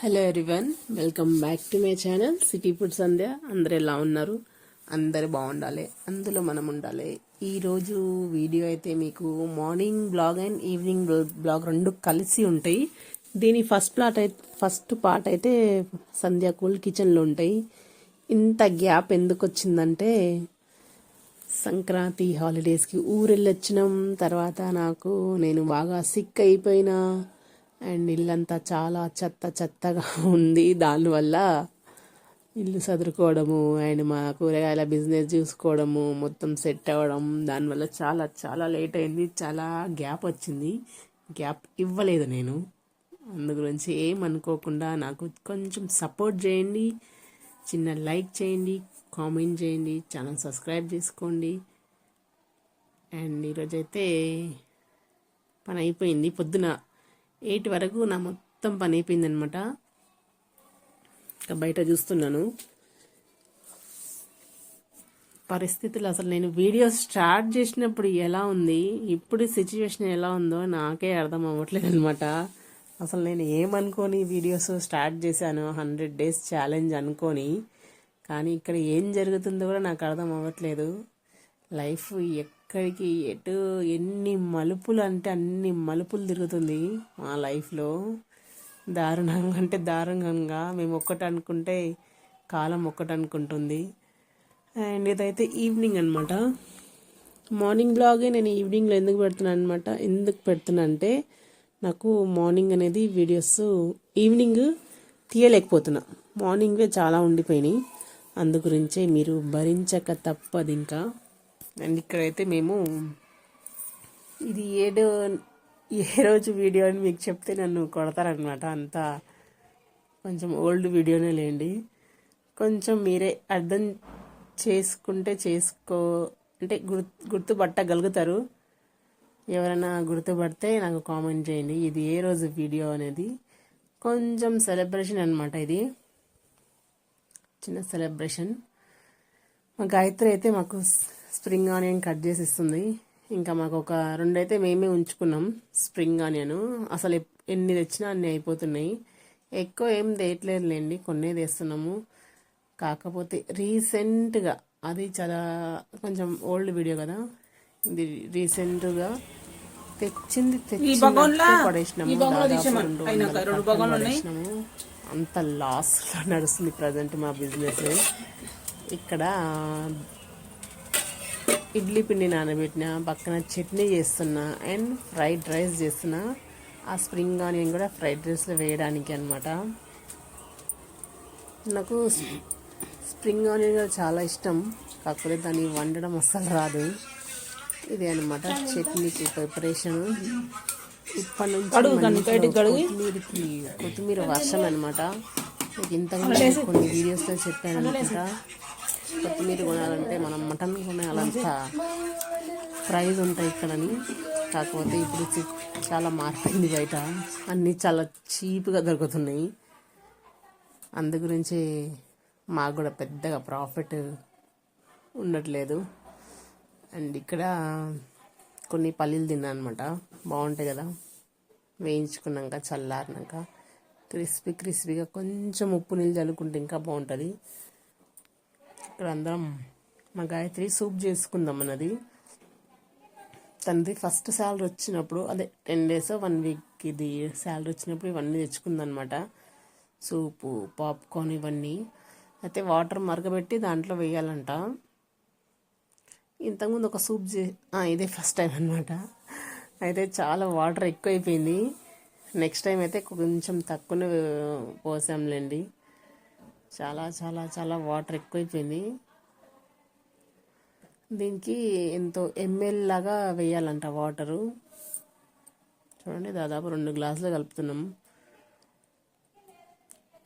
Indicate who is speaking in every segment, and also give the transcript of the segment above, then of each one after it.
Speaker 1: Hello everyone welcome back to my channel city food Sandhya అందరు ఎలా ఉన్నారు? అందరు బాగుండాలి. అందులో మనం ఉండాలి. ఈరోజు వీడియో అయితే మీకు morning blog and evening blog రెండు కలిసి ఉంటాయి. దీని ఫస్ట్ ప్లాట్ అయితే ఫస్ట్ పార్ట్ అయితే సంధ్య కూల్ కిచెన్లో ఉంటాయి. ఇంత గ్యాప్ ఎందుకు వచ్చిందంటే సంక్రాంతి హాలిడేస్కి ఊరెళ్ళొచ్చినాం. తర్వాత నాకు నేను బాగా సిక్ అయిపోయినా. అండ్ ఇల్లంతా చాలా చెత్త చెత్తగా ఉంది. దానివల్ల ఇల్లు సదురుకోవడము అండ్ మా కూరగాయల బిజినెస్ చూసుకోవడము మొత్తం సెట్ అవ్వడం దానివల్ల చాలా చాలా లేట్ అయింది. చాలా గ్యాప్ వచ్చింది. గ్యాప్ ఇవ్వలేదు నేను. అందు గురించి ఏమనుకోకుండా నాకు కొంచెం సపోర్ట్ చేయండి. చిన్న లైక్ చేయండి కామెంట్ చేయండి ఛానల్ సబ్స్క్రైబ్ చేసుకోండి. అండ్ ఈరోజైతే పని అయిపోయింది. పొద్దున ఎయిట్ వరకు నా మొత్తం పని అయిపోయింది అనమాట ఇంకా బయట చూస్తున్నాను. పరిస్థితులు అసలు నేను వీడియో స్టార్ట్ చేసినప్పుడు ఎలా ఉంది ఇప్పుడు సిచ్యువేషన్ ఎలా ఉందో నాకే అర్థం అవ్వట్లేదు అనమాట అసలు నేను ఏమనుకొని వీడియోస్ స్టార్ట్ చేశాను హండ్రెడ్ డేస్ ఛాలెంజ్ అనుకొని. కానీ ఇక్కడ ఏం జరుగుతుందో కూడా నాకు అర్థం అవ్వట్లేదు. లైఫ్ ఎక్కడికి ఎటు ఎన్ని మలుపులు అంటే అన్ని మలుపులు తిరుగుతుంది మా లైఫ్లో దారుణంగా అంటే దారుణంగా. మేము ఒక్కటి అనుకుంటే కాలం ఒక్కటి అనుకుంటుంది. అండ్ ఇదైతే ఈవినింగ్ అనమాట మార్నింగ్ బ్లాగే నేను ఈవినింగ్లో ఎందుకు పెడుతున్నాను అనమాట ఎందుకు పెడుతున్నా అంటే నాకు మార్నింగ్ అనేది వీడియోస్ ఈవినింగ్ తీయలేకపోతున్నా. మార్నింగ్వే చాలా ఉండిపోయినాయి. అందు గురించే మీరు భరించక తప్పదు ఇంకా. అండ్ ఇక్కడైతే మేము ఇది ఏడు ఏ రోజు వీడియో అని మీకు చెప్తే నన్ను కొడతారనమాట అంతా కొంచెం ఓల్డ్ వీడియోనే లేండి. కొంచెం మీరే అర్థం చేసుకుంటే చేసుకో అంటే గుర్తు గుర్తుపట్టగలుగుతారు. ఎవరైనా గుర్తుపడితే నాకు కామెంట్ చేయండి. ఇది ఏ రోజు వీడియో అనేది కొంచెం సెలబ్రేషన్ అనమాట ఇది. చిన్న సెలబ్రేషన్. మా గాయత్రి అయితే మాకు స్ప్రింగ్ ఆనియన్ కట్ చేసి ఇస్తుంది. ఇంకా మాకు ఒక రెండు అయితే మేమే ఉంచుకున్నాం స్ప్రింగ్ ఆనియన్. అసలు ఎన్ని తెచ్చినా అన్ని అయిపోతున్నాయి. ఎక్కువ ఏం తేయట్లేదులేండి కొన్నే తెస్తున్నాము. కాకపోతే రీసెంట్గా అది చాలా కొంచెం ఓల్డ్ వీడియో కదా ఇది రీసెంట్గా తెచ్చింది తెచ్చి పడేసినాము పడేసినాము. అంత లాస్లో నడుస్తుంది ప్రజెంట్ మా బిజినెస్. ఇక్కడ ఇడ్లీ పిండి నానబెట్టిన పక్కన చట్నీ చేస్తున్నా అండ్ ఫ్రైడ్ రైస్ చేస్తున్నా. ఆ స్ప్రింగ్ ఆనియన్ కూడా ఫ్రైడ్ రైస్లో వేయడానికి అనమాట నాకు స్ప్రింగ్ ఆనియన్ కూడా చాలా ఇష్టం. కాకపోతే దాన్ని వండడం అస్సలు రాదు. ఇదే అనమాట చట్నీకి ప్రిపరేషన్. ఇప్పటి నుంచి కొత్తిమీరకి కొత్తిమీర వర్షం అనమాట ఇంతకుముందు కొన్ని వీడియోస్లో చెప్పాను అనుకుంటా. కొత్తిమీర కొనాలంటే మనం మటన్ కొనాలంత ప్రైజ్ ఉంటాయి ఇక్కడని. కాకపోతే ఇప్పుడు చాలా మారిపోయింది బయట. అన్నీ చాలా చీప్గా దొరుకుతున్నాయి. అందు గురించి మాకు కూడా పెద్దగా ప్రాఫిట్ ఉండట్లేదు. అండ్ ఇక్కడ కొన్ని పల్లీలు తిన్నాను అనమాట బాగుంటాయి కదా. వేయించుకున్నాక చల్లారినాక క్రిస్పీ క్రిస్పీగా కొంచెం ఉప్పు నీళ్ళు చల్లుకుంటే ఇంకా బాగుంటుంది. ఇక్కడ అందరం మా గాయత్రి సూప్ చేసుకుందాం అన్నది తనది ఫస్ట్ శాలరీ వచ్చినప్పుడు అదే టెన్ డేస్ వన్ వీక్ ఇది శాలరీ వచ్చినప్పుడు ఇవన్నీ తెచ్చుకుందనమాట సూపు పాప్కార్న్ ఇవన్నీ. అయితే వాటర్ మరగబెట్టి దాంట్లో వేయాలంట. ఇంతకుముందు ఒక సూప్ చే ఇదే ఫస్ట్ టైం అనమాట అయితే చాలా వాటర్ ఎక్కువైపోయింది. నెక్స్ట్ టైం అయితే కొంచెం తక్కువనే పోసాంలేండి. చాలా చాలా చాలా వాటర్ ఎక్కువైపోయింది. దీనికి ఎంతో ఎంఎల్ లాగా వేయాలంట వాటరు చూడండి దాదాపు రెండు గ్లాసులు కలుపుతున్నాం.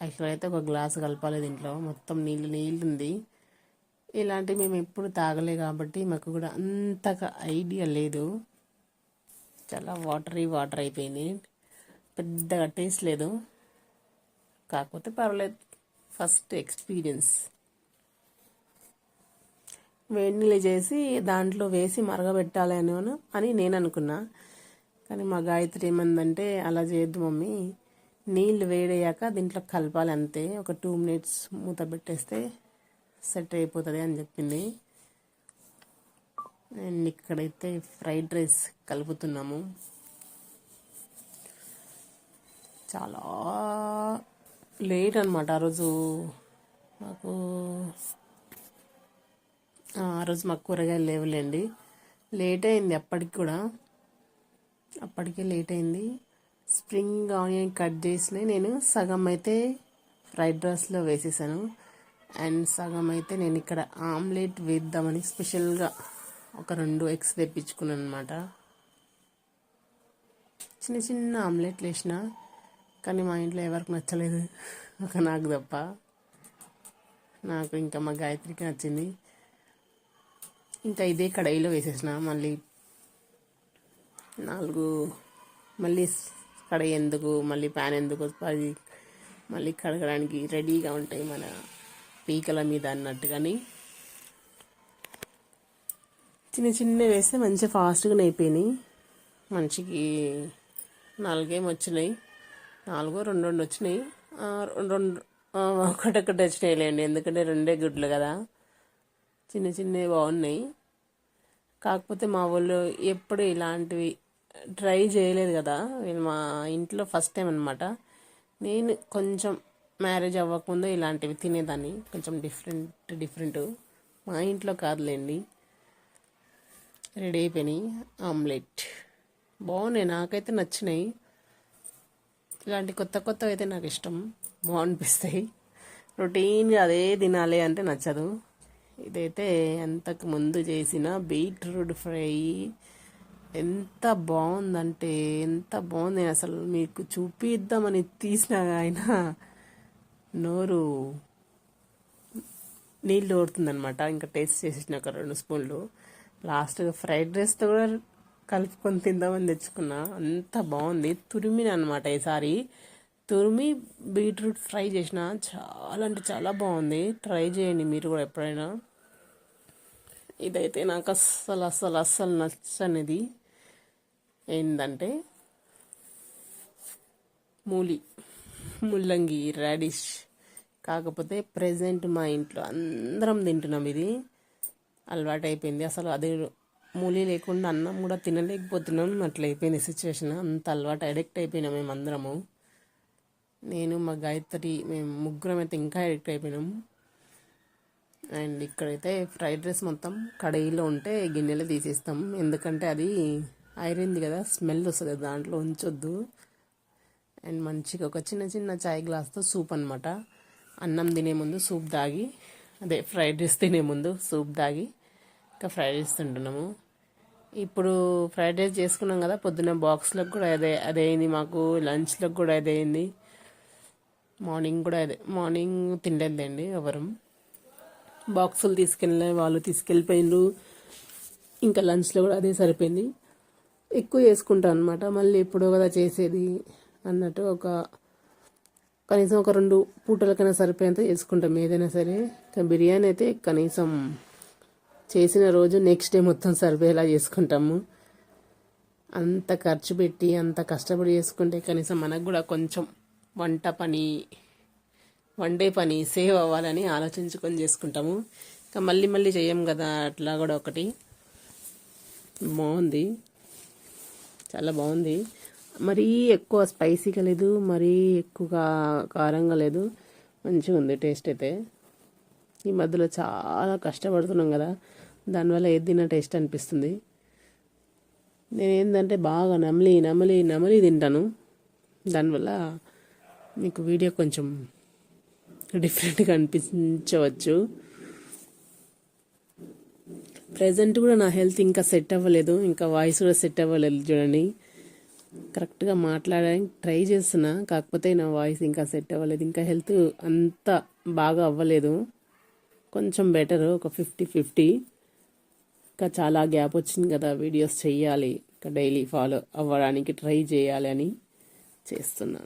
Speaker 1: యాక్చువల్ అయితే ఒక గ్లాస్ కలపాలి దీంట్లో. మొత్తం నీళ్ళు నీళ్ళు ఉంది. ఇలాంటివి మేము ఎప్పుడు తాగలే కాబట్టి మాకు కూడా అంతగా ఐడియా లేదు. చాలా వాటరీ వాటర్ అయిపోయింది. పెద్దగా టేస్ట్ లేదు. కాకపోతే పర్వాలేదు. First experience. వేడి చేసి దాంట్లో వేసి మరగబెట్టాలి అని అని నేను అనుకున్నా. కానీ మా గాయత్రి ఏమందంటే అలా చేయొద్దు మమ్మీ. నీళ్ళు వేడయ్యాక దీంట్లో కలపాలి అంతే. ఒక టూ మినిట్స్ మూత పెట్టేస్తే సెట్ అయిపోతుంది అని చెప్పింది. అండ్ ఇక్కడైతే ఫ్రైడ్ రైస్ కలుపుతున్నాము. చాలా లేట్ అనమాట ఆ రోజు మాకు ఆ రోజు మాకు కూరగాయలు లేవులేండి. లేట్ అయింది అప్పటికి కూడా. అప్పటికే లేట్ అయింది. స్ప్రింగ్ ఆనియన్ కట్ చేసినవి నేను సగం అయితే ఫ్రైడ్ రైస్లో వేసేసాను. అండ్ సగం అయితే నేను ఇక్కడ ఆమ్లెట్ వేద్దామని స్పెషల్గా ఒక రెండు ఎగ్స్ తెప్పించుకున్నాను అనమాట చిన్న చిన్న ఆమ్లెట్లు వేసిన కానీ మా ఇంట్లో ఎవరికి నచ్చలేదు. ఒక నాకు తప్ప. నాకు ఇంకా మా గాయత్రికి నచ్చింది. ఇంకా ఇదే కడాయిలో వేసేసిన. మళ్ళీ నాలుగు మళ్ళీ కడాయి ఎందుకు మళ్ళీ ప్యాన్ ఎందుకు అది మళ్ళీ కడగడానికి రెడీగా ఉంటాయి మన పీకల మీద అన్నట్టు కానీ చిన్న చిన్న వేస్తే మంచిగా ఫాస్ట్గా అయిపోయినాయి. మంచికి నాలుగేమి వచ్చినాయి. నాలుగో రెండు రెండు వచ్చినాయి. రెండు ఒకటొకటి వచ్చినాయిలేండి. ఎందుకంటే రెండే గుడ్లు కదా. చిన్న చిన్నవి బాగున్నాయి. కాకపోతే మా వాళ్ళు ఎప్పుడు ఇలాంటివి ట్రై చేయలేదు కదా. నేను మా ఇంట్లో ఫస్ట్ టైం అనమాట నేను కొంచెం మ్యారేజ్ అవ్వకముందు ఇలాంటివి తినేదాన్ని. కొంచెం డిఫరెంట్ డిఫరెంట్. మా ఇంట్లో కాదులేండి. రెడీ అయిపోయినాయి. ఆమ్లెట్. బాగున్నాయి. నాకైతే నచ్చినాయి. ఇలాంటి కొత్త కొత్త అయితే నాకు ఇష్టం. బాగనిపిస్తాయి రొటీన్గా అదే తినాలి అంటే నచ్చదు. ఇదైతే అంతకు ముందు చేసిన బీట్రూట్ ఫ్రై. ఎంత బాగుందంటే ఎంత బాగుంది అసలు మీకు చూపిద్దామని తీసిన ఆయన నోరు నీళ్ళు ఓడుతుందనమాట ఇంకా టేస్ట్ చేసేసిన ఒక రెండు స్పూన్లు. లాస్ట్గా ఫ్రైడ్ రైస్తో కూడా కలుపుకొని తిందామని తెచ్చుకున్నా. అంత బాగుంది. తురిమిన అనమాట ఈసారి. తురిమి బీట్రూట్ ఫ్రై చేసిన చాలా అంటే చాలా బాగుంది. ట్రై చేయండి మీరు కూడా ఎప్పుడైనా. ఇదైతే నాకు అస్సలు అస్సలు అస్సలు నచ్చనిది. ఏంటంటే మూలి ముల్లంగి రాడిష్. కాకపోతే ప్రజెంట్ మా ఇంట్లో అందరం తింటున్నాం ఇది. అలవాటైపోయింది. అసలు అది మూలీ లేకుండా అన్నం కూడా తినలేకపోతున్నాం. అట్లా అయిపోయిన సిచ్యువేషన్ అంత అలవాటు అడిక్ట్ అయిపోయినాం మేము అందరము నేను మా గాయత్రి మేము ముగ్గురం అయితే ఇంకా అడిక్ట్ అయిపోయినాం. అండ్ ఇక్కడైతే ఫ్రైడ్ రైస్ మొత్తం కడాయిలో ఉంటే గిన్నెలో తీసేస్తాం. ఎందుకంటే అది ఐరన్ది కదా స్మెల్ వస్తుంది దాంట్లో ఉంచొద్దు. అండ్ మంచిగా ఒక చిన్న చిన్న చాయ్ గ్లాస్తో సూప్ అనమాట అన్నం తినే ముందు సూప్ తాగి అదే ఫ్రైడ్ రైస్ తినే ముందు సూప్ తాగి ఇంకా ఫ్రైడ్ రైస్ తింటున్నాము. ఇప్పుడు ఫ్రైడ్ రైస్ చేసుకున్నాం కదా పొద్దున్న బాక్స్లకు కూడా అదే అదే అయింది మాకు. లంచ్లకు కూడా అదే అయింది. మార్నింగ్ కూడా అదే. మార్నింగ్ తినలేదండి ఎవరు. బాక్సులు తీసుకెళ్ళే వాళ్ళు తీసుకెళ్ళిపోయిండ్రు ఇంకా లంచ్లో కూడా అదే సరిపోయింది. ఎక్కువ చేసుకుంటాను అనమాట మళ్ళీ ఎప్పుడో కదా చేసేది అన్నట్టు ఒక కనీసం ఒక రెండు పూటలకైనా సరిపోయేంత చేసుకుంటాం. ఏదైనా సరే. బిర్యానీ అయితే కనీసం చేసిన రోజు నెక్స్ట్ డే మొత్తం సరిపోయేలా చేసుకుంటాము. అంత ఖర్చు పెట్టి అంత కష్టపడి చేసుకుంటే కనీసం మనకు కూడా కొంచెం వంట పని వండే పని సేవ్ అవ్వాలని ఆలోచించుకొని చేసుకుంటాము. ఇంకా మళ్ళీ మళ్ళీ చేయం కదా అట్లా కూడా ఒకటి. బాగుంది. చాలా బాగుంది. మరీ ఎక్కువ స్పైసీగా లేదు మరీ ఎక్కువగా కారంగా లేదు. మంచిగా ఉంది టేస్ట్ అయితే. ఈ మధ్యలో చాలా కష్టపడుతున్నాం కదా. దానివల్ల ఏది తిన్న టేస్ట్ అనిపిస్తుంది. నేను ఏంటంటే బాగా నమలి నమలి నమలి తింటాను. దానివల్ల మీకు వీడియో కొంచెం డిఫరెంట్గా అనిపించవచ్చు. ప్రజెంట్ కూడా నా హెల్త్ ఇంకా సెట్ అవ్వలేదు. ఇంకా వాయిస్ కూడా సెట్ అవ్వలేదు చూడండి. కరెక్ట్గా మాట్లాడడానికి ట్రై చేస్తున్నా. కాకపోతే నా వాయిస్ ఇంకా సెట్ అవ్వలేదు. ఇంకా హెల్త్ అంత బాగా అవ్వలేదు. కొంచెం బెటర్ ఒక ఫిఫ్టీ ఫిఫ్టీ ఇంకా చాలా గ్యాప్ వచ్చింది కదా వీడియోస్ చెయ్యాలి. ఇంకా డైలీ ఫాలో అవ్వడానికి ట్రై చేయాలి అని చేస్తున్నాను.